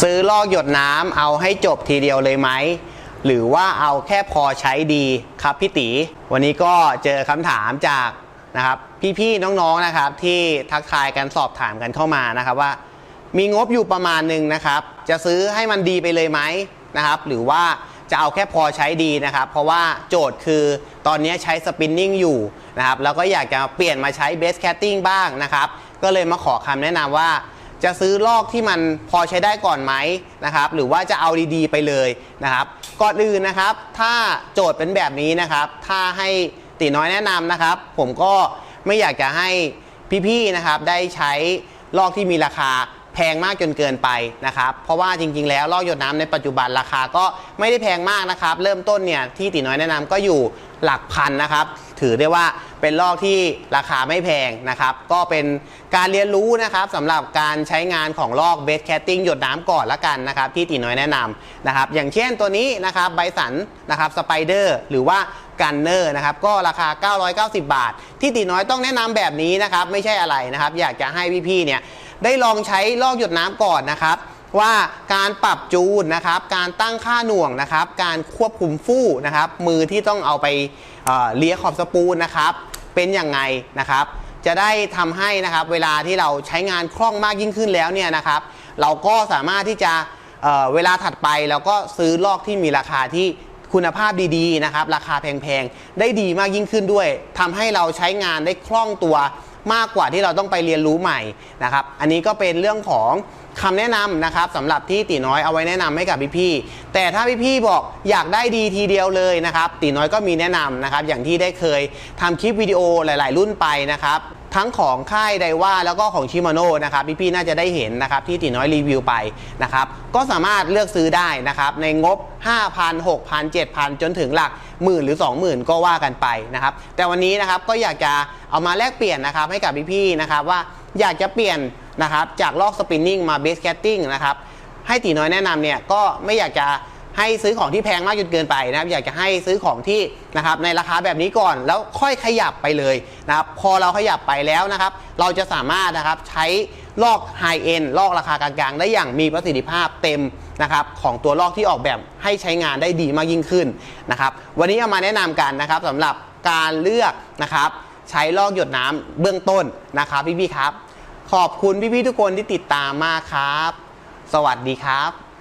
ซื้อลอกหยดน้ำเอาให้จบทีเดียวเลยไหม หรือว่าเอาแค่พอใช้ดีครับพี่ตีวันนี้ก็เจอคำถามจากนะครับพี่ๆน้องๆนะครับที่ทักทายกันสอบถามกันเข้ามานะครับว่า มีงบอยู่ประมาณหนึ่งนะครับ จะซื้อให้มันดีไปเลยไหมนะครับ หรือว่าจะเอาแค่พอใช้ดีนะครับ เพราะว่าโจทย์คือตอนนี้ใช้สปินนิ่งอยู่นะครับแล้วก็อยากจะเปลี่ยนมาใช้เบสแคตติ้งบ้างนะครับ ก็เลยมาขอคำแนะนำว่า จะซื้อลอกที่มันพอใช้ได้ก่อนไหมนะครับ หรือว่าจะเอาดีๆ ไปเลยนะครับ ก่อนอื่นนะครับ ถ้าโจทย์เป็นแบบนี้นะครับ ถ้าให้ตีน้อยแนะนำนะครับ ผมก็ไม่อยากจะให้พี่ๆนะครับได้ใช้ลอกที่มีราคา แพงมากจนเกินไปนะครับเพราะว่าจริง ๆ แล้วลอกหยดน้ำในปัจจุบันราคาก็ไม่ได้แพงมากนะครับ เริ่มต้นเนี่ยที่ตีน้อยแนะนำก็อยู่หลักพันนะครับ ถือได้ว่าเป็นลอกที่ราคาไม่แพงนะครับ ก็เป็นการเรียนรู้นะครับสำหรับการใช้งานของลอกเบสแคตติ้งหยดน้ำก่อนละกันนะครับ ที่ตีน้อยแนะนำนะครับ อย่างเช่นตัวนี้นะครับไบสันนะครับสไปเดอร์หรือว่า กันเนอร์นะครับก็ราคา 990 บาท ที่ตีน้อยต้องแนะนำแบบนี้นะครับไม่ใช่อะไรนะครับอยากจะให้พี่ๆเนี่ยได้ลองใช้ลอกหยดน้ำก่อนนะครับว่าการปรับจูนนะครับ การตั้งค่าหน่วงนะครับ การควบคุมฟู่นะครับ มือที่ต้องเอาไปเเลียขอบสปูลนะครับ เป็นอย่างไงนะครับ จะได้ทำให้นะครับ เวลาที่เราใช้งานคล่องมากยิ่งขึ้นแล้วเนี่ยนะครับ เราก็สามารถที่จะเเวลาถัดไปเราก็ซื้อลอกที่มีราคาที่ คุณภาพดีๆนะครับราคาแพงๆ ได้ดีมากยิ่งขึ้นด้วยทำให้เราใช้งานได้คล่องตัวมากกว่าที่เราต้องไปเรียนรู้ใหม่นะครับอันนี้ก็เป็นเรื่องของคำแนะนำนะครับสำหรับที่ตีน้อยเอาไว้แนะนำให้กับพี่ๆแต่ถ้าพี่ๆบอกอยากได้ดีทีเดียวเลยนะครับตีน้อยก็มีแนะนำนะครับอย่างที่ได้เคยทำคลิปวิดีโอหลาย ๆ รุ่นไปนะครับ ทั้งของค่ายไดว่าแล้วก็ของชิมาโน่นะครับพี่ๆน่าจะได้เห็นนะครับที่ตีน้อยรีวิวไปนะครับก็สามารถเลือกซื้อได้นะครับในงบ 5,000 6,000 7,000 จนถึงหลักหมื่นหรือ 20,000 ก็ว่ากันไปนะครับแต่วันนี้นะครับก็อยากจะเอามาแลกเปลี่ยนนะครับให้กับพี่ๆนะครับว่าอยากจะเปลี่ยนนะครับจากลอกสปินนิ่งมาเบสแคตติ้งนะครับให้ตีน้อยแนะนำเนี่ยก็ไม่อยากจะ ให้ซื้อของที่แพงมากจนเกินไปนะครับอยากจะให้ซื้อของที่นะครับในราคาแบบนี้ก่อนแล้วค่อยขยับไปเลยนะครับพอเราขยับไปแล้วนะครับเราจะสามารถนะครับใช้ลอกไฮเอ็นลอกราคากลางๆ ได้อย่างมีประสิทธิภาพเต็มนะครับของตัวลอกที่ออกแบบให้ใช้งานได้ดีมากยิ่งขึ้นนะครับวันนี้เอามาแนะนำกันนะครับสำหรับการเลือกนะครับใช้ลอกหยดน้ำเบื้องต้นนะครับพี่ๆครับ ขอบคุณพี่ๆทุกคนที่ติดตามมากครับ สวัสดีครับ